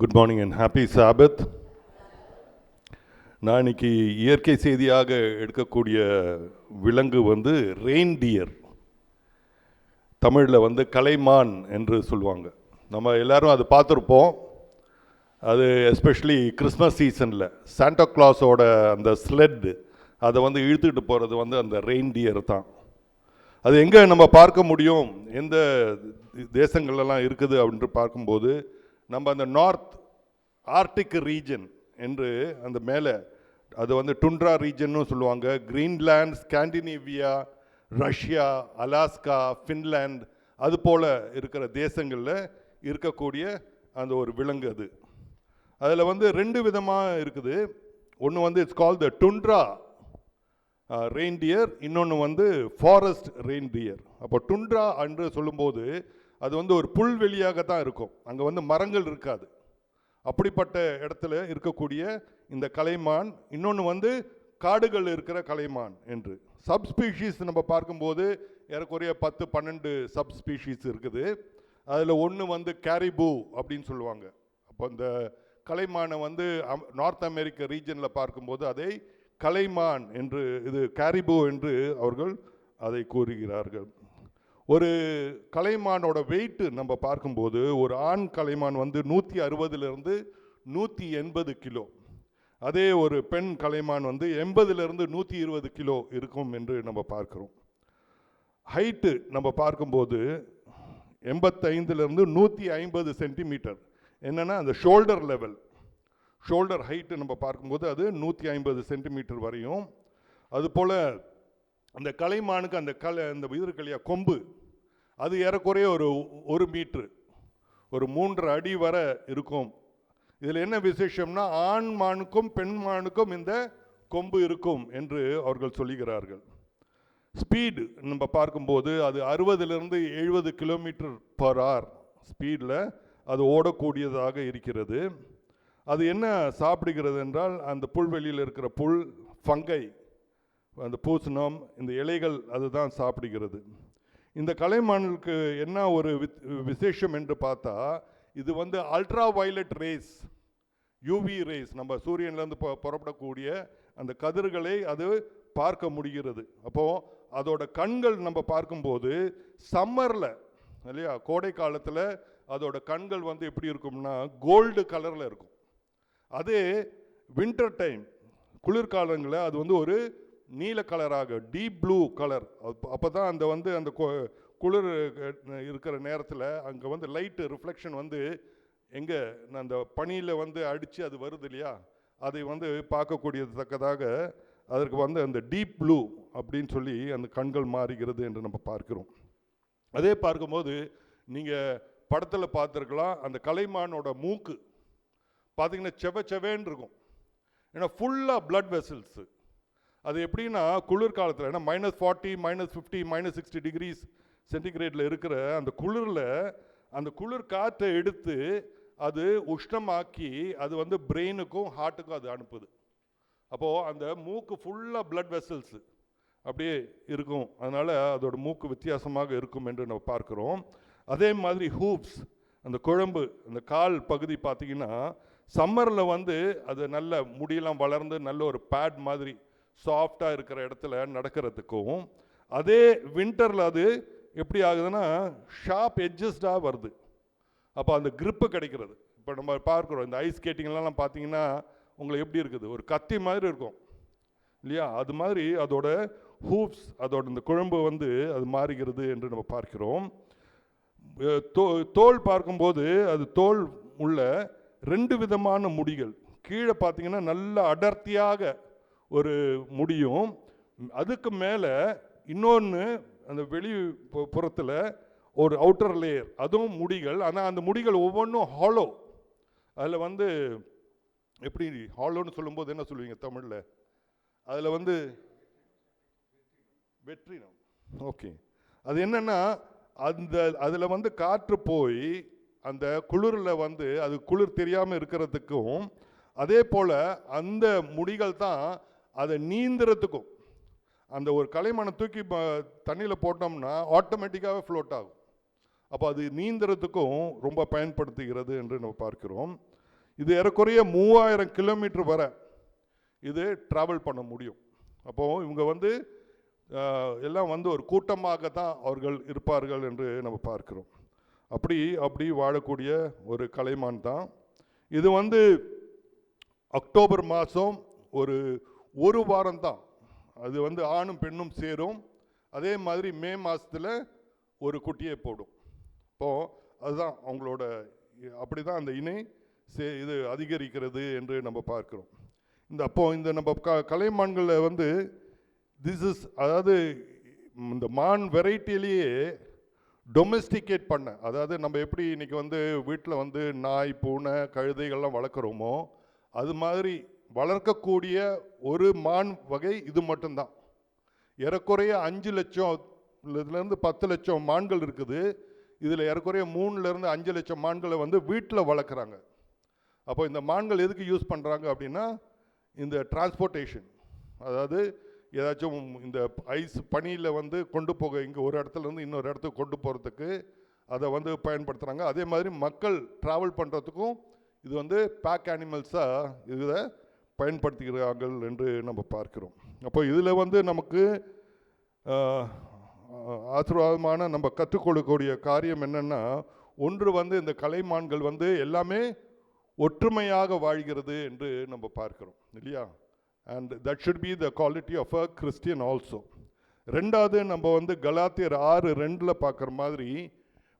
Good morning and happy Sabbath நான் இன்னைக்கு இயற்கை செய்தியாக எடுக்கக்கூடிய விலங்கு வந்து ரெயின்டியர் தமிழில் வந்து கலைமான் என்று சொல்லுவாங்க. நம்ம எல்லோரும் அது பார்த்துருப்போம். அது எஸ்பெஷலி கிறிஸ்மஸ் சீசனில் சாண்டா கிளாஸோட அந்த ஸ்லெட் அதை வந்து இழுத்துக்கிட்டு போகிறது வந்து அந்த ரெயின்டியர் தான். அது எங்கே நம்ம பார்க்க முடியும்? எந்த தேசங்கள்லாம் இருக்குது அப்படின்ட்டு பார்க்கும்போது நம்ம அந்த நார்த் ஆர்டிக் ரீஜன் என்று அந்த மேலே அது வந்து டுண்ட்ரா ரீஜன்னு சொல்லுவாங்க. Greenland Scandinavia Russia Alaska Finland அது போல் இருக்கிற தேசங்களில் இருக்கக்கூடிய அந்த ஒரு விலங்கு அது. அதில் வந்து ரெண்டு விதமாக இருக்குது. ஒன்று வந்து இட்ஸ் கால் த டுண்ட்ரா ரெயின்டியர் இன்னொன்று வந்து ஃபாரஸ்ட் ரெயின்டியர் அப்போ டுண்ட்ரா என்று சொல்லும்போது அது வந்து ஒரு புல்வெளியாக தான் இருக்கும். அங்கே வந்து மரங்கள் இருக்காது. அப்படிப்பட்ட இடத்துல இருக்கக்கூடிய இந்த கலைமான் இன்னொன்று வந்து காடுகள் இருக்கிற கலைமான் என்று. சப்ஸ்பீஷீஸ் நம்ம பார்க்கும்போது ஏறக்குறைய பத்து பன்னெண்டு சப்ஸ்பீஷீஸ் இருக்குது. அதில் ஒன்று வந்து கேரிபூ அப்படின்னு சொல்லுவாங்க. அப்போ இந்த கலைமானை வந்து அம்- நார்த் அமெரிக்க ரீஜனில் பார்க்கும்போது அதை கலைமான் என்று இது கேரிபூ என்று அவர்கள் அதை கூறுகிறார்கள். ஒரு கலைமானோட வெயிட்டு நம்ம பார்க்கும்போது ஒரு ஆண் கலைமான் வந்து நூற்றி அறுபதுலேருந்து நூற்றி எண்பது கிலோ. அதே ஒரு பெண் கலைமான் வந்து எண்பதுலேருந்து நூற்றி இருபது கிலோ இருக்கும் என்று நம்ம பார்க்குறோம். ஹைட்டு நம்ம பார்க்கும்போது எண்பத்தைந்துலேருந்து நூற்றி ஐம்பது சென்டிமீட்டர் என்னென்னா அந்த ஷோல்டர் லெவல் ஷோல்டர் ஹைட்டு நம்ம பார்க்கும்போது அது நூற்றி ஐம்பது சென்டிமீட்டர் வரையும். அதுபோல் அந்த கலைமானுக்கு அந்த கலை அந்த இது இருக்கு இல்லையா கொம்பு. அது ஏறக்குறைய ஒரு ஒரு மீட்ரு. ஒரு மூன்று அடி வர இருக்கும். இதில் என்ன விசேஷம்னா ஆண் மானுக்கும் பெண் மானுக்கும் இந்த கொம்பு இருக்கும் என்று அவர்கள் சொல்லுகிறார்கள். ஸ்பீடு நம்ம பார்க்கும்போது அது அறுபதுலேருந்து எழுபது கிலோமீட்டர் பர் ஆர் ஸ்பீடில் அது ஓடக்கூடியதாக இருக்கிறது. அது என்ன சாப்பிடுகிறது என்றால் அந்த புல்வெளியில் இருக்கிற புல் ஃபங்கை அந்த பூசணம் இந்த இலைகள் அதுதான் சாப்பிடுகிறது. இந்த கலைமானுக்கு என்ன ஒரு வித்- விசேஷம் என்று பார்த்தா இது வந்து ultra violet rays UV rays நம்ம சூரியன்லேருந்து புறப்படக்கூடிய அந்த கதிர்களை அது பார்க்க முடிகிறது. அப்போது அதோட கண்கள் நம்ம பார்க்கும்போது சம்மரில் இல்லையா கோடை காலத்தில் அதோட கண்கள் வந்து எப்படி இருக்கும்னா கோல்டு கலரில் இருக்கும். அதே வின்டர் டைம் குளிர்காலங்களில் அது வந்து ஒரு நீல கலராக டீப் ப்ளூ கலர் அப்போ தான் அந்த வந்து அந்த குளிர் இருக்கிற நேரத்தில் அங்கே வந்து லைட்டு ரிஃப்ளெக்ஷன் வந்து எங்கே அந்த பனியில் வந்து அடித்து அது வருது இல்லையா? அதை வந்து பார்க்கக்கூடியதக்கதாக அதற்கு வந்து அந்த டீப் ப்ளூ அப்படின்னு சொல்லி அந்த கண்கள் மாறுகிறது என்று நம்ம பார்க்கிறோம். அதே பார்க்கும்போது நீங்கள் படத்தில் பார்த்துருக்கலாம் அந்த கலைமானோட மூக்கு பார்த்தீங்கன்னா செவ செவேன்னு இருக்கும். ஏன்னா ஃபுல்லாக பிளட் வெசல்ஸு அது எப்படின்னா குளிர்காலத்தில் ஏன்னா minus forty minus fifty minus sixty degrees சென்டிகிரேடில் இருக்கிற அந்த குளிரில் அந்த குளிர் காற்றை எடுத்து அது உஷ்ணமாக்கி அது வந்து பிரெயினுக்கும் ஹார்ட்டுக்கும் அது அனுப்புது. அப்போது அந்த மூக்கு ஃபுல்லாக பிளட் வெசல்ஸு அப்படியே இருக்கும். அதனால் அதோட மூக்கு வித்தியாசமாக இருக்கும் என்று நம்ம பார்க்குறோம். அதே மாதிரி ஹூப்ஸ் அந்த குழம்பு அந்த கால் பகுதி பார்த்திங்கன்னா சம்மரில் வந்து அது நல்ல முடியெல்லாம் வளர்ந்து நல்ல ஒரு பேட் மாதிரி சாஃப்டாக இருக்கிற இடத்துல நடக்கிறதுக்கும் அதே வின்டரில் அது எப்படி ஆகுதுன்னா ஷார்ப் எட்ஜஸ்டாக வருது. அப்போ அந்த கிரிப்பு கிடைக்கிறது. இப்போ நம்ம பார்க்குறோம் இந்த ஐஸ் ஸ்கேட்டிங்லாம் பார்த்தீங்கன்னா உங்களுக்கு எப்படி இருக்குது? ஒரு கத்தி மாதிரி இருக்கும். இல்லையா? அது மாதிரி அதோட ஹூப்ஸ் அதோட இந்த குழம்பு வந்து அது மாறுகிறது என்று நம்ம பார்க்கிறோம். தோ- தோல் பார்க்கும்போது அது தோல் உள்ள ரெண்டு விதமான முடிகள். கீழே பார்த்தீங்கன்னா நல்ல அடர்த்தியாக ஒரு முடியும். அதுக்கு மேலே இன்னொன்று அந்த வெளி புறத்தில் ஒரு அவுட்டர் லேயர் அதுவும் முடிகள். ஆனால் அந்த முடிகள் ஒவ்வொன்றும் ஹாலோ அதில் வந்து எப்படி ஹாலோன்னு சொல்லும்போது என்ன சொல்லுவீங்க தமிழில்? அதில் வந்து வெற்றினம். ஓகே. அது என்னென்னா அந்த அதில் வந்து காற்று போய் அந்த குளிரில் வந்து அது குளிர் தெரியாமல் இருக்கிறதுக்கும் அதே போல் அந்த முடிகள் தான் அதை நீந்துறதுக்கும் அந்த ஒரு கலைமணை தூக்கி தண்ணியில் போட்டோம்னா ஆட்டோமேட்டிக்காகவே ஃப்ளோட் ஆகும். அப்போ அது நீந்துறதுக்கும் ரொம்ப பயன்படுத்துகிறது என்று நம்ம பார்க்கிறோம். இது ஏறக்குறைய மூவாயிரம் கிலோமீட்டர் வரை இது ட்ராவல் பண்ண முடியும். அப்போது இவங்க வந்து எல்லாம் வந்து ஒரு கூட்டமாக தான் அவர்கள் இருப்பார்கள் என்று நம்ம பார்க்கிறோம். அப்படி அப்படி வாழக்கூடிய ஒரு கலைமான் தான். இது வந்து அக்டோபர் மாதம் ஒரு ஒரு வாரம் தான் அது வந்து ஆணும் பெண்ணும் சேரும். அதே மாதிரி மே மாதத்தில் ஒரு குட்டியை போடும். இப்போது அதுதான் அவங்களோட அப்படி தான் அந்த இணை சே இது அதிகரிக்கிறது என்று நம்ம பார்க்குறோம். இந்த அப்போது இந்த நம்ம க கலைமான்களில் வந்து திஸ் இஸ் அதாவது இந்த மான் வெரைட்டிலேயே டொமெஸ்டிகேட் பண்ண அதாவது நம்ம எப்படி இன்னைக்கு வந்து வீட்டில் வந்து நாய் பூனை கழுதைகள்லாம் வளர்க்குறோமோ அது மாதிரி வளர்க்கக்கூடிய ஒரு மான் வகை இது மட்டும்தான். ஏறக்குறைய அஞ்சு லட்சம் இதுலேருந்து பத்து லட்சம் மான்கள் இருக்குது. இதில் ஏறக்குறைய மூணுலேருந்து அஞ்சு லட்சம் மான்களை வந்து வீட்டில் வளர்க்குறாங்க. அப்போ இந்த மான்கள் எதுக்கு யூஸ் பண்ணுறாங்க அப்படின்னா இந்த டிரான்ஸ்போர்ட்டேஷன் அதாவது ஏதாச்சும் இந்த ஐஸ் பனியில் வந்து கொண்டு போக இங்கே ஒரு இடத்துல இருந்து இன்னொரு இடத்துக்கு கொண்டு போகிறதுக்கு அதை வந்து பயன்படுத்துகிறாங்க அதே மாதிரி மக்கள் ட்ராவல் பண்ணுறதுக்கும் இது வந்து பேக் அனிமல்ஸாக இதை பயன்படுத்துகிறார்கள் என்று நம்ம பார்க்கிறோம். அப்போ இதில் வந்து நமக்கு ஆசீர்வாதமான நம்ம கற்றுக்கொள்ளக்கூடிய காரியம் என்னென்னா ஒன்று வந்து இந்த கலைமான்கள் வந்து எல்லாமே ஒற்றுமையாக வாழ்கிறது என்று நம்ம பார்க்கிறோம் இல்லையா? And that should be the quality of a Christian also ரெண்டாவது நம்ம வந்து கலாத்தியர் ஆறு ரெண்டில் பார்க்குற மாதிரி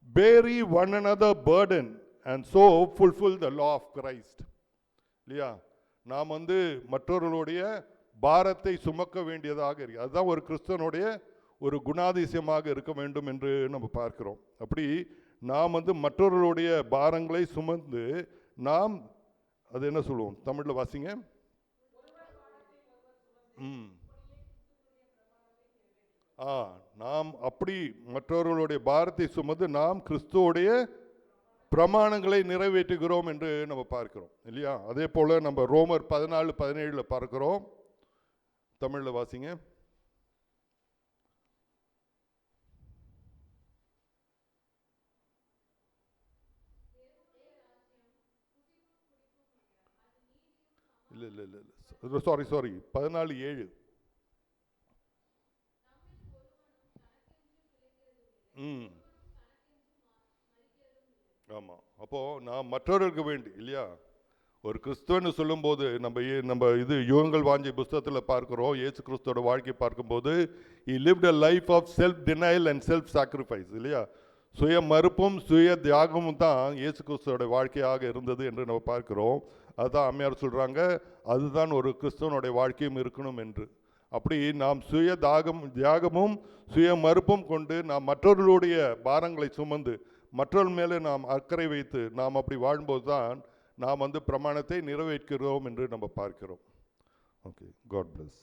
bear one another burden and so fulfil the law of Christ இல்லையா? நாம் வந்து மற்றவர்களுடைய பாரத்தை சுமக்க வேண்டியதாக இருக்கு. அதுதான் ஒரு கிறிஸ்தனுடைய ஒரு குணாதிசயமாக இருக்க வேண்டும் என்று நம்ம பார்க்கிறோம். அப்படி நாம் வந்து மற்றவர்களுடைய பாரங்களை சுமந்து நாம் அது என்ன சொல்லுவோம்? தமிழில் வாசிங்க. ம். ஆ நாம் அப்படி மற்றவர்களுடைய பாரத்தை சுமந்து நாம் கிறிஸ்துவோடைய பிரமாணங்களை நிறைவேற்றுகிறோம் என்று நம்ம பார்க்கிறோம் இல்லையா? அதே போல் நம்ம ரோமர் பதினாலு பதினேழில் பார்க்குறோம். தமிழில் வாசிங்க. இல்லை இல்லை இல்லை இல்லை. சாரி சாரி பதினாலு ஏழு. ம். ஆமாம் அப்போது நான் மற்றவர்களுக்கு வேண்டி இல்லையா? ஒரு கிறிஸ்துவன்னு சொல்லும்போது நம்ம ஏ- நம்ம இது யுகங்கள் வாஞ்சி புஸ்தகத்தில் பார்க்குறோம் ஏசு கிறிஸ்துவோட வாழ்க்கை பார்க்கும்போது he lived a life of self denial and self sacrifice இல்லையா? சுய மறுப்பும் சுய தியாகமும் தான் இயேசு கிறிஸ்துவோட வாழ்க்கையாக இருந்தது என்று நம்ம பார்க்கிறோம். அதுதான் அம்மையார் சொல்கிறாங்க அதுதான் ஒரு கிறிஸ்துவனுடைய வாழ்க்கையும் இருக்கணும் என்று. அப்படி நாம் சுய தாகம் தியாகமும் சுய மறுப்பும் கொண்டு நாம் மற்றவர்களுடைய பாரங்களை சுமந்து மற்றவர்கள் மேலே நாம் அக்கறை வைத்து நாம் அப்படி வாழும்போது தான் நாம் வந்து பிரமாணத்தை நிறைவேற்கிறோம் என்று நம்ம பார்க்கிறோம். Okay God plus